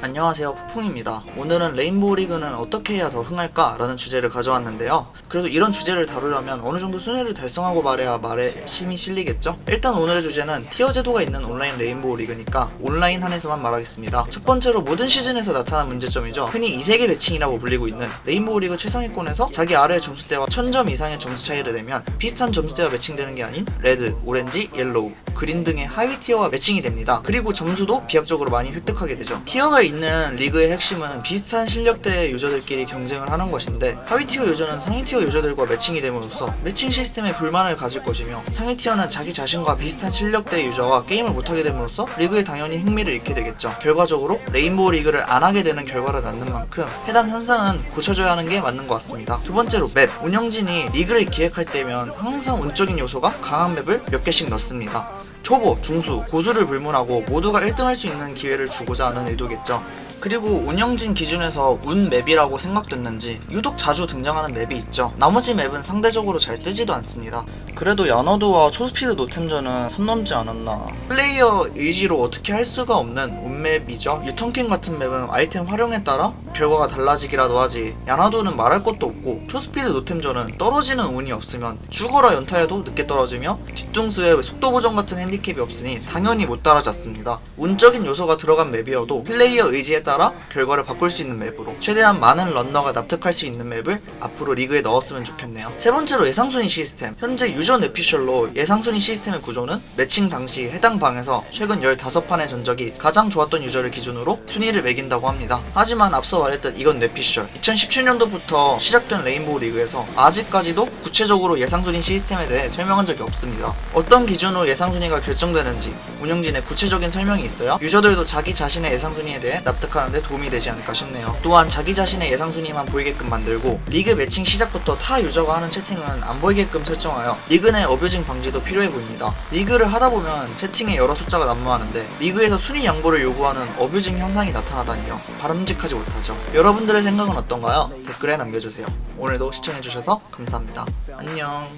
안녕하세요 폭풍입니다. 오늘은 레인보우 리그는 어떻게 해야 더 흥할까? 라는 주제를 가져왔는데요. 그래도 이런 주제를 다루려면 어느 정도 순위를 달성하고 말해야 말에 힘이 실리겠죠? 일단 오늘의 주제는 티어 제도가 있는 온라인 레인보우 리그니까 온라인 한에서만 말하겠습니다. 첫 번째로 모든 시즌에서 나타난 문제점이죠. 흔히 이세계 매칭이라고 불리고 있는 레인보우 리그 최상위권에서 자기 아래의 점수대와 1000점 이상의 점수 차이를 내면 비슷한 점수대와 매칭되는 게 아닌 레드, 오렌지, 옐로우, 그린 등의 하위 티어와 매칭이 됩니다. 그리고 점수도 비약적으로 많이 획득하게 되죠. 티어가 있는 리그의 핵심은 비슷한 실력대의 유저들끼리 경쟁을 하는 것인데 하위 티어 유저는 상위 티어 유저들과 매칭이 됨으로써 매칭 시스템에 불만을 가질 것이며 상위 티어는 자기 자신과 비슷한 실력대의 유저와 게임을 못하게 됨으로써 리그에 당연히 흥미를 잃게 되겠죠. 결과적으로 레인보우 리그를 안 하게 되는 결과를 낳는 만큼 해당 현상은 고쳐줘야 하는 게 맞는 것 같습니다. 두 번째로 맵. 운영진이 리그를 기획할 때면 항상 운적인 요소가 강한 맵을 몇 개씩 넣습니다. 초보, 중수, 고수를 불문하고 모두가 1등 할 수 있는 기회를 주고자 하는 의도겠죠. 그리고 운영진 기준에서 운 맵이라고 생각됐는지 유독 자주 등장하는 맵이 있죠. 나머지 맵은 상대적으로 잘 뜨지도 않습니다. 그래도 야너드와 초스피드 노템전은 선 넘지 않았나. 플레이어 의지로 어떻게 할 수가 없는 운맵이죠. 유턴킹 같은 맵은 아이템 활용에 따라 결과가 달라지기라도 하지. 야나도는 말할 것도 없고 초스피드 노템전은 떨어지는 운이 없으면 죽어라 연타해도 늦게 떨어지며 뒤통수에 속도 보정 같은 핸디캡이 없으니 당연히 못 따라잡습니다. 운적인 요소가 들어간 맵이어도 플레이어 의지에 따라 결과를 바꿀 수 있는 맵으로 최대한 많은 런너가 납득할 수 있는 맵을 앞으로 리그에 넣었으면 좋겠네요. 세 번째로 예상순위 시스템. 현재 유저 내피셜로 예상순위 시스템의 구조는 매칭 당시 해당 방에서 최근 15판의 전적이 가장 좋았던 유저를 기준으로 순위를 매긴다고 합니다. 하지만 앞서 말했듯 이건 내피셜. 2017년도부터 시작된 레인보우 리그에서 아직까지도 구체적으로 예상순위 시스템에 대해 설명한 적이 없습니다. 어떤 기준으로 예상순위가 결정되는지 운영진의 구체적인 설명이 있어야 유저들도 자기 자신의 예상순위에 대해 납득하는데 도움이 되지 않을까 싶네요. 또한 자기 자신의 예상순위만 보이게끔 만들고 리그 매칭 시작부터 타 유저가 하는 채팅은 안 보이게끔 설정하여 리그 내 어뷰징 방지도 필요해 보입니다. 리그를 하다 보면 채팅에 여러 숫자가 난무하는데 리그에서 순위 양보를 요구하는 어뷰징 현상이 나타나다니요. 바람직하지 못하죠. 여러분들의 생각은 어떤가요? 댓글에 남겨주세요. 오늘도 시청해주셔서 감사합니다. 안녕.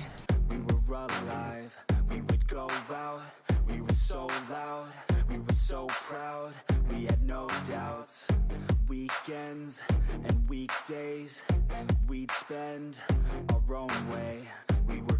weekends and weekdays we'd spend our own way we were